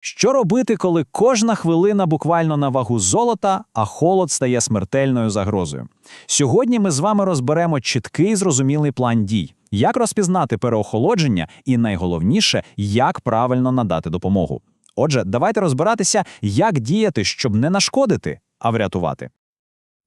Що робити, коли кожна хвилина буквально на вагу золота, а холод стає смертельною загрозою? Сьогодні ми з вами розберемо чіткий зрозумілий план дій, як розпізнати переохолодження і найголовніше, як правильно надати допомогу. Отже, давайте розбиратися, як діяти, щоб не нашкодити, а врятувати.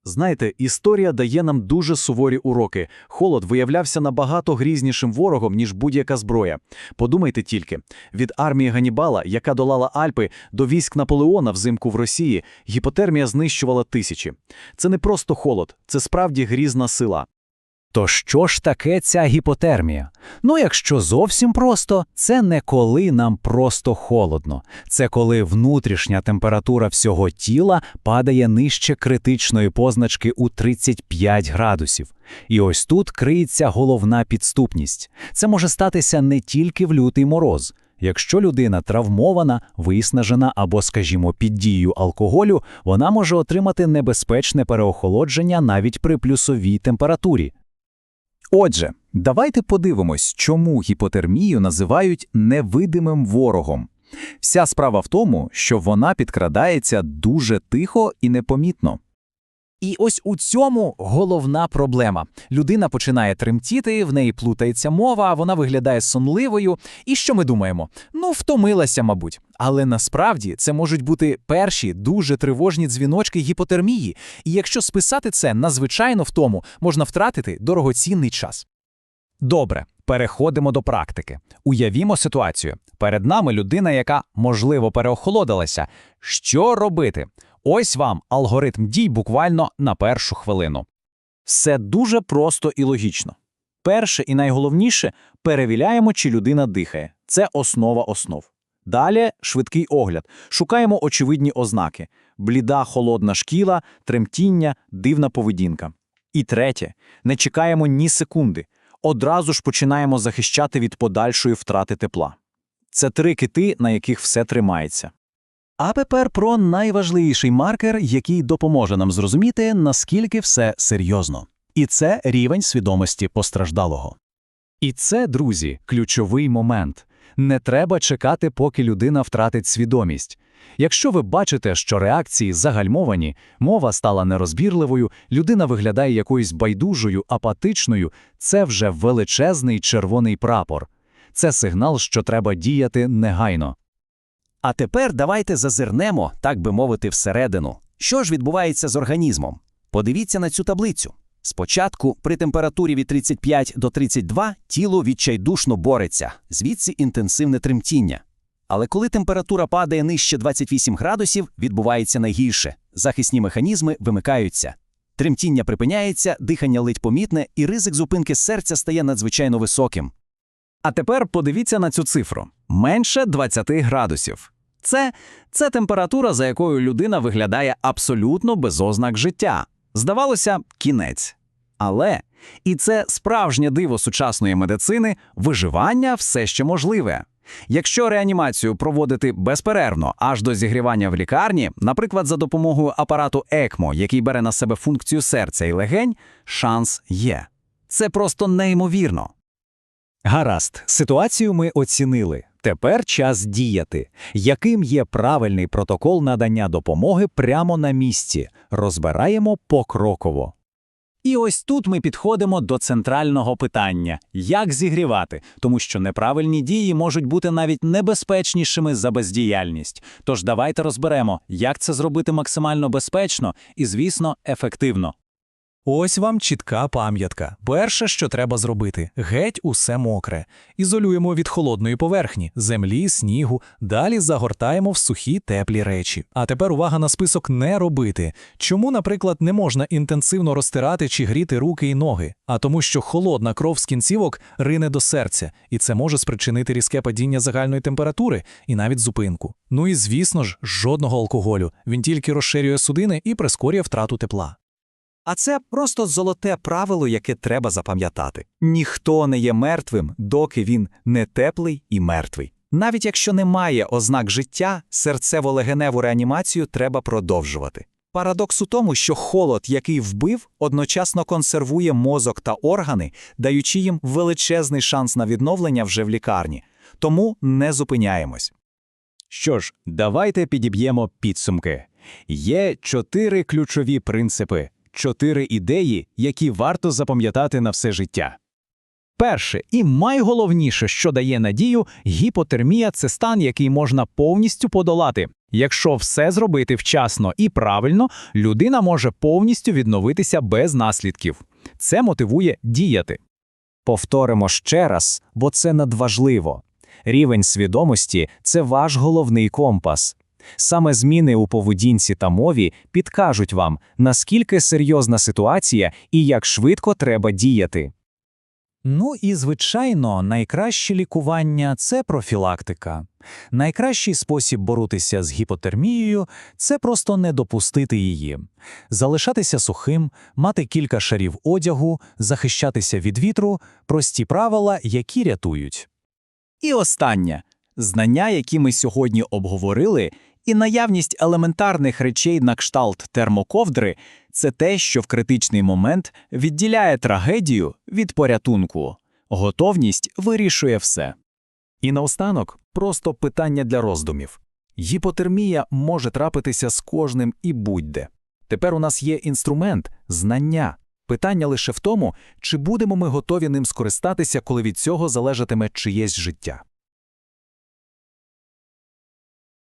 Знаєте, історія дає нам дуже суворі уроки. Холод виявлявся набагато грізнішим ворогом, ніж будь-яка зброя. Подумайте тільки, від армії Ганібала, яка долала Альпи, до військ Наполеона взимку в Росії, гіпотермія знищувала тисячі. Це не просто холод, це справді грізна сила. То що ж таке ця гіпотермія? Ну, якщо зовсім просто, це не коли нам просто холодно. Це коли внутрішня температура всього тіла падає нижче критичної позначки у 35 градусів. І ось тут криється головна підступність. Це може статися не тільки в лютий мороз. Якщо людина травмована, виснажена або, скажімо, під дією алкоголю, вона може отримати небезпечне переохолодження навіть при плюсовій температурі. Отже, давайте подивимось, чому гіпотермію називають невидимим ворогом. Вся справа в тому, що вона підкрадається дуже тихо і непомітно. І ось у цьому головна проблема. Людина починає тремтіти, в неї плутається мова, вона виглядає сонливою. І що ми думаємо? Ну, втомилася, мабуть. Але насправді це можуть бути перші дуже тривожні дзвіночки гіпотермії. І якщо списати це на звичайну втому, можна втратити дорогоцінний час. Добре, переходимо до практики. Уявімо ситуацію. Перед нами людина, яка, можливо, переохолодилася. Що робити? Ось вам алгоритм дій буквально на першу хвилину. Все дуже просто і логічно. Перше і найголовніше перевіряємо, чи людина дихає. Це основа основ. Далі швидкий огляд. Шукаємо очевидні ознаки: бліда, холодна шкіла, тремтіння, дивна поведінка. І третє, не чекаємо ні секунди. Одразу ж починаємо захищати від подальшої втрати тепла. Це три кити, на яких все тримається. А тепер про найважливіший маркер, який допоможе нам зрозуміти, наскільки все серйозно. І це рівень свідомості постраждалого. І це, друзі, ключовий момент. Не треба чекати, поки людина втратить свідомість. Якщо ви бачите, що реакції загальмовані, мова стала нерозбірливою, людина виглядає якоюсь байдужою, апатичною, це вже величезний червоний прапор. Це сигнал, що треба діяти негайно. А тепер давайте зазирнемо, так би мовити, всередину. Що ж відбувається з організмом? Подивіться на цю таблицю. Спочатку, при температурі від 35 до 32 тіло відчайдушно бореться, звідси інтенсивне тремтіння. Але коли температура падає нижче 28 градусів, відбувається найгірше. Захисні механізми вимикаються. Тремтіння припиняється, дихання ледь помітне, і ризик зупинки серця стає надзвичайно високим. А тепер подивіться на цю цифру: менше 20 градусів. Це, це температура, за якою людина виглядає абсолютно без ознак життя. Здавалося, кінець. Але і це справжнє диво сучасної медицини виживання все ще можливе. Якщо реанімацію проводити безперервно аж до зігрівання в лікарні, наприклад, за допомогою апарату ЕКМО, який бере на себе функцію серця і легень, шанс є. Це просто неймовірно. Гаразд, ситуацію ми оцінили. Тепер час діяти. Яким є правильний протокол надання допомоги прямо на місці? Розбираємо покроково. І ось тут ми підходимо до центрального питання: як зігрівати, тому що неправильні дії можуть бути навіть небезпечнішими за бездіяльність. Тож давайте розберемо, як це зробити максимально безпечно і, звісно, ефективно. Ось вам чітка пам'ятка. Перше, що треба зробити геть усе мокре. Ізолюємо від холодної поверхні, землі, снігу, далі загортаємо в сухі теплі речі. А тепер увага на список не робити. Чому, наприклад, не можна інтенсивно розтирати чи гріти руки і ноги? А тому, що холодна кров з кінцівок рине до серця, і це може спричинити різке падіння загальної температури і навіть зупинку. Ну і звісно ж, жодного алкоголю. Він тільки розширює судини і прискорює втрату тепла. А це просто золоте правило, яке треба запам'ятати. Ніхто не є мертвим, доки він не теплий і мертвий. Навіть якщо немає ознак життя, серцево-легеневу реанімацію треба продовжувати. Парадокс у тому, що холод, який вбив, одночасно консервує мозок та органи, даючи їм величезний шанс на відновлення вже в лікарні. Тому не зупиняємось. Що ж, давайте підіб'ємо підсумки. Є чотири ключові принципи, чотири ідеї, які варто запам'ятати на все життя. Перше і найголовніше, що дає надію, гіпотермія це стан, який можна повністю подолати. Якщо все зробити вчасно і правильно, людина може повністю відновитися без наслідків. Це мотивує діяти. Повторимо ще раз, бо це надважливо. Рівень свідомості це ваш головний компас. Саме зміни у поведінці та мові підкажуть вам, наскільки серйозна ситуація і як швидко треба діяти. Ну і, звичайно, найкраще лікування це профілактика. Найкращий спосіб боротися з гіпотермією це просто не допустити її. Залишатися сухим, мати кілька шарів одягу, захищатися від вітру прості правила, які рятують. І останнє знання, які ми сьогодні обговорили, і наявність елементарних речей на кшталт термоковдри це те, що в критичний момент відділяє трагедію від порятунку. Готовність вирішує все. І наостанок просто питання для роздумів. Гіпотермія може трапитися з кожним і будь-де. Тепер у нас є інструмент знання. Питання лише в тому, чи будемо ми готові ним скористатися, коли від цього залежатиме чиєсь життя.